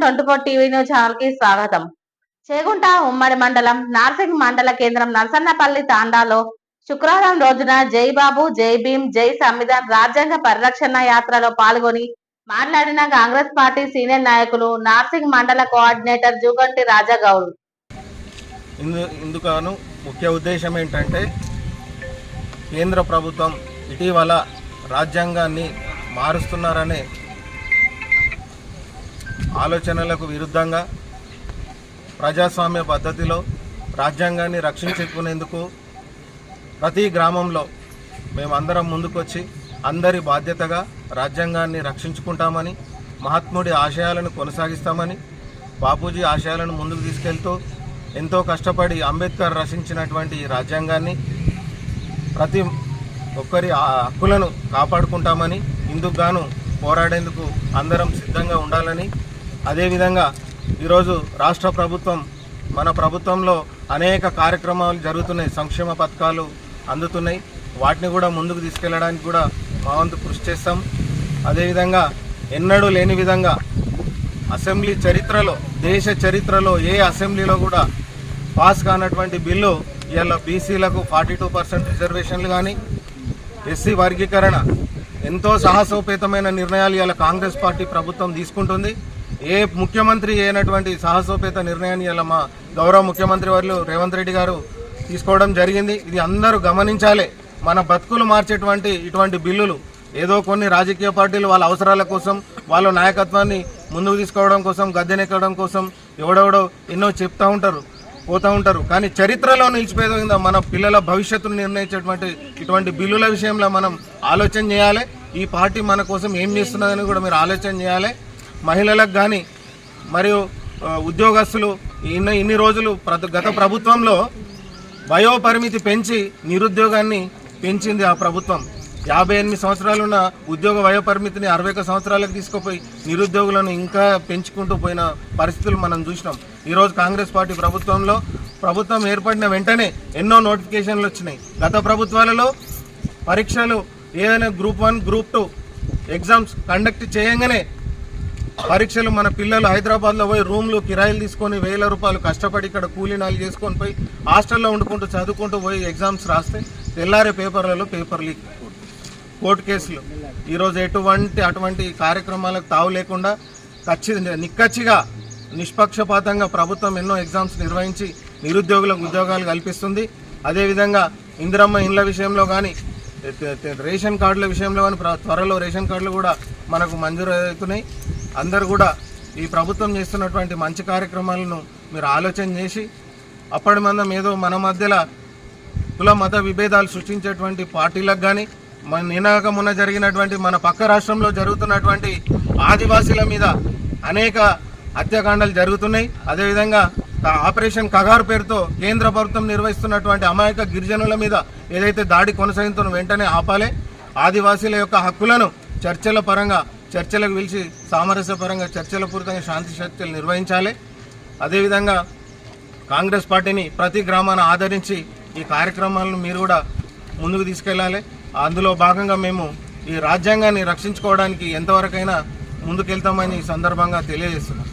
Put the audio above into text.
Twenty four TV news ఛానల్కి స్వాగతం. చేగుంట ఉమ్మడి మండలం నార్సింగ్ మండల కేంద్రం నరసన్నపల్లి తాండాలో శుక్రవారం రోజున జై బాబు జై భీమ్ జై సంవిధాన్ రాజ్యాంగ పరిరక్షణ యాత్రలో పాల్గొని మాట్లాడిన కాంగ్రెస్ పార్టీ సీనియర్ నాయకులు నార్సింగ్ మండల కోఆర్డినేటర్ జూగంటి రాజాగౌడ్. ఇందుకను ముఖ్య ఉద్దేశం ఏంటంటే కేంద్ర ప్రభుత్వం ఇటీవల రాజ్యాంగాన్ని మారుస్తున్నారనే ఆలోచనలకు విరుద్ధంగా ప్రజాస్వామ్య పద్ధతిలో రాజ్యాంగాన్ని రక్షించుకునేందుకు ప్రతి గ్రామంలో మేమందరం ముందుకొచ్చి అందరి బాధ్యతగా రాజ్యాంగాన్ని రక్షించుకుంటామని మహాత్ముడి ఆశయాలను కొనసాగిస్తామని బాపూజీ ఆశయాలను ముందుకు తీసుకెళ్తూ ఎంతో కష్టపడి అంబేద్కర్ రచించినటువంటి ఈ రాజ్యాంగాన్ని ప్రతి ఒక్కరి ఆ హక్కులను కాపాడుకుంటామని ఇందుకు గాను పోరాడేందుకు అందరం సిద్ధంగా ఉండాలని అదేవిధంగా ఈరోజు రాష్ట్ర ప్రభుత్వం మన ప్రభుత్వంలో అనేక కార్యక్రమాలు జరుగుతున్నాయి సంక్షేమ పథకాలు అందుతున్నాయి. వాటిని కూడా ముందుకు తీసుకెళ్ళడానికి కూడా మా వంతు కృషి చేస్తాం. అదేవిధంగా ఎన్నడూ లేని విధంగా అసెంబ్లీ చరిత్రలో దేశ చరిత్రలో ఏ అసెంబ్లీలో కూడా పాస్ కానటువంటి బిల్లు ఇవాళ బీసీలకు ఫార్టీ టూ పర్సెంట్ రిజర్వేషన్లు కానీ ఎస్సీ వర్గీకరణ ఎంతో సాహసోపేతమైన నిర్ణయాలు ఇవాళ కాంగ్రెస్ పార్టీ ప్రభుత్వం తీసుకుంటుంది. ఏ ముఖ్యమంత్రి అయినటువంటి సాహసోపేత నిర్ణయాన్ని ఇలా మా గౌరవ ముఖ్యమంత్రి వర్లు రేవంత్ రెడ్డి గారు తీసుకోవడం జరిగింది. ఇది అందరూ గమనించాలి. మన బతుకులు మార్చేటువంటి ఇటువంటి బిల్లులు ఏదో కొన్ని రాజకీయ పార్టీలు వాళ్ళ అవసరాల కోసం వాళ్ళ నాయకత్వాన్ని ముందుకు తీసుకోవడం కోసం గద్దెనెక్కడం కోసం ఎవడెవడో ఎన్నో చెప్తూ ఉంటారు పోతూ ఉంటారు. కానీ చరిత్రలో నిలిచిపోయిందా మన పిల్లల భవిష్యత్తును నిర్ణయించేటువంటి ఇటువంటి బిల్లుల విషయంలో మనం ఆలోచన చేయాలి. ఈ పార్టీ మన కోసం ఏం చేస్తున్నదని కూడా మీరు ఆలోచన చేయాలి. మహిళలకు కానీ మరియు ఉద్యోగస్తులు ఇన్ని ఇన్ని రోజులు గత ప్రభుత్వంలో వయో పరిమితి పెంచి నిరుద్యోగాన్ని పెంచింది ఆ ప్రభుత్వం. యాభై ఎనిమిది సంవత్సరాలున్న ఉద్యోగ వయో పరిమితిని అరవై ఒక్క సంవత్సరాలకు తీసుకుపోయి నిరుద్యోగులను ఇంకా పెంచుకుంటూ పోయిన పరిస్థితులు మనం చూసినాం. ఈరోజు కాంగ్రెస్ పార్టీ ప్రభుత్వంలో ప్రభుత్వం ఏర్పడిన వెంటనే ఎన్నో నోటిఫికేషన్లు వచ్చినాయి. గత ప్రభుత్వాలలో పరీక్షలు ఏదైనా group one group two exams conduct చేయంగానే పరీక్షలు మన పిల్లలు హైదరాబాద్లో పోయి రూమ్లు కిరాయిలు తీసుకొని వేల రూపాయలు కష్టపడి ఇక్కడ కూలీనాలు చేసుకొని పోయి హాస్టల్లో వండుకుంటూ చదువుకుంటూ పోయి ఎగ్జామ్స్ రాస్తే తెల్లారే పేపర్లలో పేపర్ లీక్. కోర్టు కేసులు. ఈరోజు ఎటువంటి అటువంటి కార్యక్రమాలకు తావు లేకుండా ఖచ్చి నిక్కచ్చిగా నిష్పక్షపాతంగా ప్రభుత్వం ఎన్నో ఎగ్జామ్స్ నిర్వహించి నిరుద్యోగులకు ఉద్యోగాలు కల్పిస్తుంది. అదేవిధంగా ఇందిరమ్మ ఇండ్ల విషయంలో కానీ రేషన్ కార్డుల విషయంలో కానీ త్వరలో రేషన్ కార్డులు కూడా మనకు మంజూరు అవుతున్నాయి. అందరు కూడా ఈ ప్రభుత్వం చేస్తున్నటువంటి మంచి కార్యక్రమాలను మీరు ఆలోచన చేసి అప్పటి మందం ఏదో మన మధ్యలో కుల మత విభేదాలు సృష్టించేటువంటి పార్టీలకు కానీ మన నినాక మొన్న జరిగినటువంటి మన పక్క రాష్ట్రంలో జరుగుతున్నటువంటి ఆదివాసీల మీద అనేక హత్యాకాండాలు జరుగుతున్నాయి. అదేవిధంగా ఆపరేషన్ కగారు పేరుతో కేంద్ర ప్రభుత్వం నిర్వహిస్తున్నటువంటి అమాయక గిరిజనుల మీద ఏదైతే దాడి కొనసాగుతున్న వెంటనే ఆపాలి. ఆదివాసీల యొక్క హక్కులను చర్చల పరంగా చర్చలకు పిలిచి సామరస్య పరంగా చర్చల పూర్తంగా శాంతి చర్చలు నిర్వహించాలి. అదేవిధంగా కాంగ్రెస్ పార్టీని ప్రతి గ్రామాన ఆదరించి ఈ కార్యక్రమాలను మీరు కూడా ముందుకు తీసుకెళ్ళాలి. అందులో భాగంగా మేము ఈ రాజ్యాంగాన్ని రక్షించుకోవడానికి ఎంతవరకైనా ముందుకెళ్తామని ఈ సందర్భంగా తెలియజేస్తున్నాం.